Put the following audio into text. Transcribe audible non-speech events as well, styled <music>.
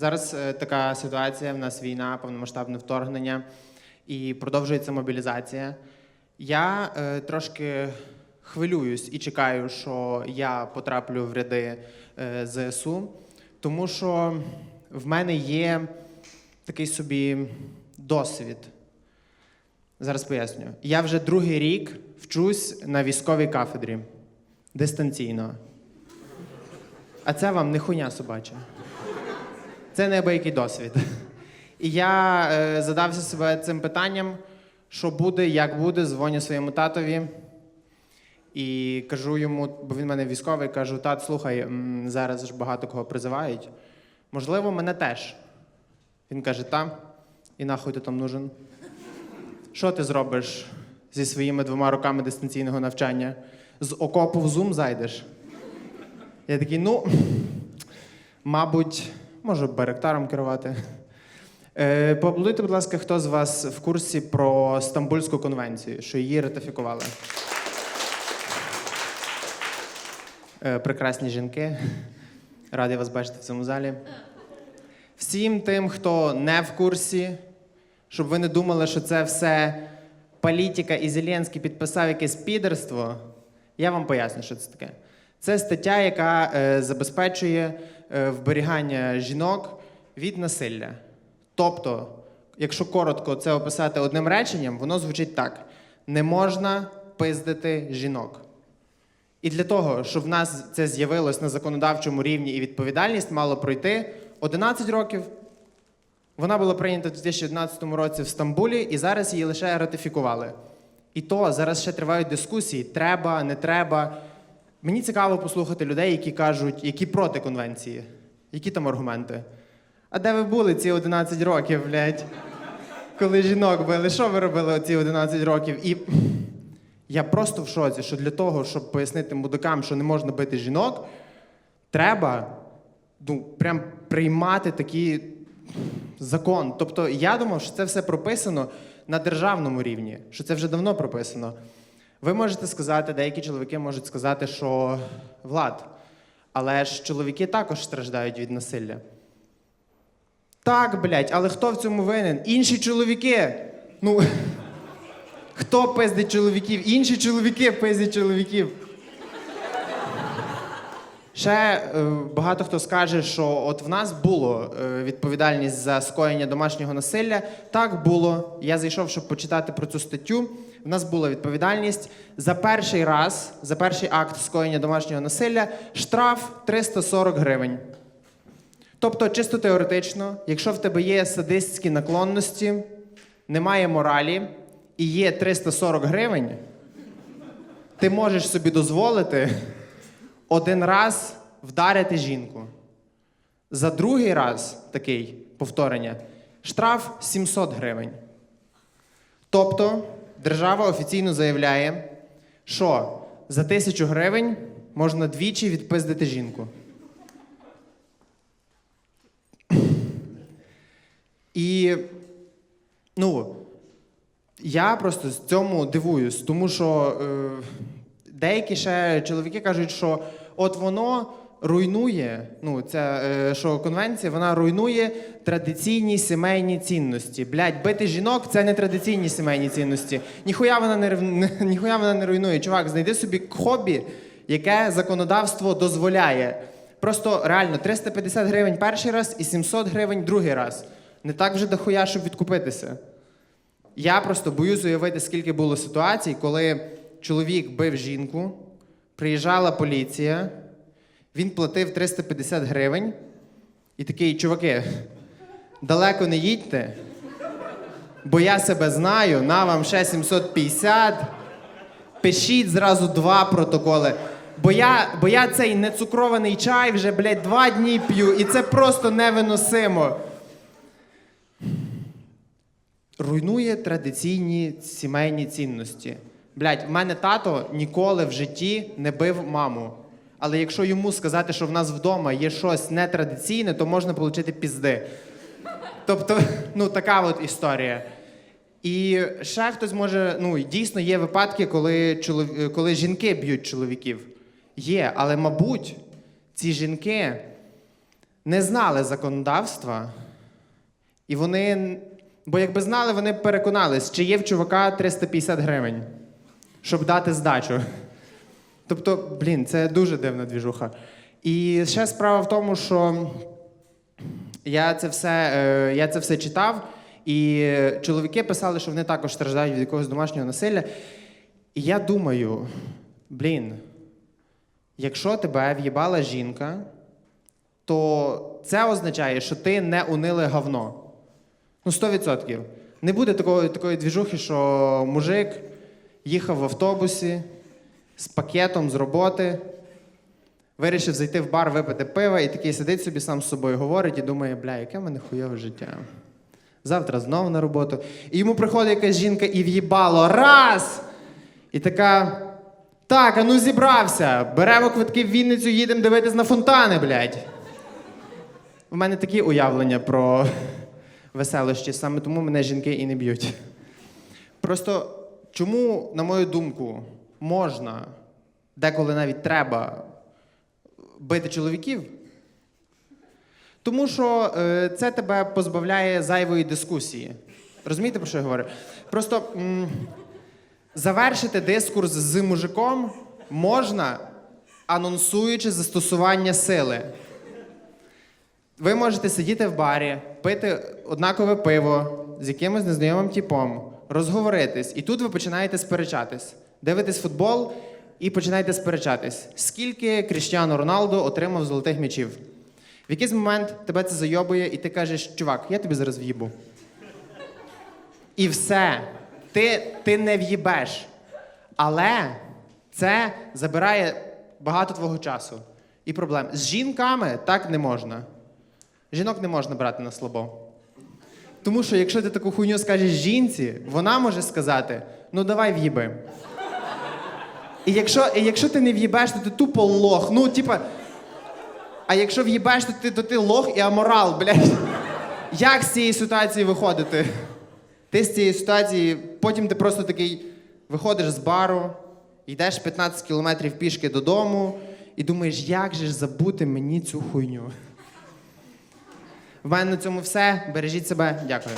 Зараз е, така ситуація, в нас війна, повномасштабне вторгнення і продовжується мобілізація. Я е, трошки хвилююсь і чекаю, що я потраплю в ряди е, ЗСУ, тому що в мене є такий собі досвід. Зараз поясню. Я вже другий рік вчусь на військовій кафедрі дистанційно. А це вам не хуйня собача. Це неабиякий досвід. І я е, задався себе цим питанням, що буде, як буде, дзвоню своєму татові і кажу йому, бо він в мене військовий, кажу: тат, слухай, м, зараз ж багато кого призивають. Можливо, мене теж. Він каже: та, і нахуй ти там нужен. Що ти зробиш зі своїми двома роками дистанційного навчання? З окопу в Zoom зайдеш? Я такий, ну, мабуть, можу беректаром керувати. Е, будь ласка, хто з вас в курсі про Стамбульську конвенцію, що її ратифікували? Е, Прекрасні жінки. Радий вас бачити в цьому залі. Всім тим, хто не в курсі, щоб ви не думали, що це все політика і Зеленський підписав якесь підерство, я вам поясню, що це таке. Це стаття, яка е, забезпечує вберігання жінок від насилля. Тобто, якщо коротко це описати одним реченням, воно звучить так: не можна пиздити жінок. І для того, щоб в нас це з'явилось на законодавчому рівні і відповідальність мало пройти 11 років. Вона була прийнята в 2011 році в Стамбулі, і зараз її лише ратифікували. І то зараз ще тривають дискусії: треба, не треба. Мені цікаво послухати людей, які кажуть, які проти конвенції. Які там аргументи? А де ви були ці 11 років, блядь? Коли жінок били, що ви робили ці 11 років? І я просто в шоці, що для того, щоб пояснити мудакам, що не можна бити жінок, треба ну, прям приймати такий закон. Тобто я думав, що це все прописано на державному рівні, що це вже давно прописано. Ви можете сказати, деякі чоловіки можуть сказати, що влад, але ж чоловіки також страждають від насилля. Так, блядь, але хто в цьому винен? Інші чоловіки. Ну, <laughs> хто пиздить чоловіків? Інші чоловіки пиздять чоловіків. Ще е, багато хто скаже, що от в нас було е, відповідальність за скоєння домашнього насилля. Так було. Я зайшов, щоб почитати про цю статтю. В нас була відповідальність за перший раз, за перший акт скоєння домашнього насилля, штраф 340 гривень. Тобто, чисто теоретично, якщо в тебе є садистські наклонності, немає моралі і є 340 гривень, ти можеш собі дозволити один раз вдарити жінку. За другий раз такий повторення штраф 700 гривень. Тобто держава офіційно заявляє, що за тисячу гривень можна двічі відпиздити жінку. І ну, я просто з цьому дивуюсь, тому що е, деякі ще чоловіки кажуть, що от воно руйнує, ну, ця, е, що конвенція вона руйнує традиційні сімейні цінності. Блядь, бити жінок це не традиційні сімейні цінності. Ніхуя вона не, <laughs> ніхуя вона не руйнує. Чувак, знайди собі хобі, яке законодавство дозволяє. Просто реально 350 гривень перший раз і 700 гривень другий раз. Не так вже дохуя, щоб відкупитися. Я просто боюсь уявити, скільки було ситуацій, коли чоловік бив жінку, приїжджала поліція, він платив 350 гривень і такий, чуваки, далеко не їдьте, бо я себе знаю, на вам ще 750. Пишіть зразу два протоколи. Бо я, бо я цей нецукрований чай вже, блядь, два дні п'ю, і це просто невиносимо. руйнує традиційні сімейні цінності. Блядь, в мене тато ніколи в житті не бив маму. Але якщо йому сказати, що в нас вдома є щось нетрадиційне, то можна отримати пізди. Тобто, <laughs> ну така от історія. І ще хтось може, ну дійсно є випадки, коли, чолов... коли жінки б'ють чоловіків. Є, але мабуть, ці жінки не знали законодавства, і вони, бо якби знали, вони переконались, чи є в чувака 350 гривень, щоб дати здачу. Тобто, блін, це дуже дивна двіжуха. І ще справа в тому, що я це все, е, я це все читав, і чоловіки писали, що вони також страждають від якогось домашнього насилля. І я думаю, блін, якщо тебе в'їбала жінка, то це означає, що ти не униле говно. Ну, 100%. Не буде такої, такої двіжухи, що мужик їхав в автобусі з пакетом з роботи, вирішив зайти в бар, випити пива, і такий сидить собі сам з собою говорить і думає, бля, яке в мене хуйове життя. Завтра знову на роботу. І йому приходить якась жінка і в'їбало раз! І така. Так, а ну зібрався. Беремо квитки в Вінницю, їдемо дивитись на фонтани, блядь. У мене такі уявлення про веселощі, саме тому мене жінки і не б'ють. Просто чому, на мою думку, можна, деколи навіть треба бити чоловіків? Тому що е, це тебе позбавляє зайвої дискусії. Розумієте, про що я говорю? Просто м, завершити дискурс з мужиком можна, анонсуючи застосування сили. Ви можете сидіти в барі, пити однакове пиво з якимось незнайомим типом, розговоритись, і тут ви починаєте сперечатись. Дивитесь футбол і починаєте сперечатись. Скільки Кріштіану Роналдо отримав золотих м'ячів? В якийсь момент тебе це зайобує, і ти кажеш, чувак, я тобі зараз в'їбу. І все. Ти, ти не в'їбеш. Але це забирає багато твого часу і проблем. З жінками так не можна. Жінок не можна брати на слабо. Тому що якщо ти таку хуйню скажеш жінці, вона може сказати: ну давай в'їби. І якщо, і якщо ти не в'їбеш, то ти тупо лох. Ну, типа. А якщо в'їбеш, то ти, то ти лох і аморал, блядь. Як з цієї ситуації виходити? Ти з цієї ситуації, потім ти просто такий виходиш з бару, йдеш 15 кілометрів пішки додому і думаєш, як же ж забути мені цю хуйню. В мене на цьому все. Бережіть себе. Дякую.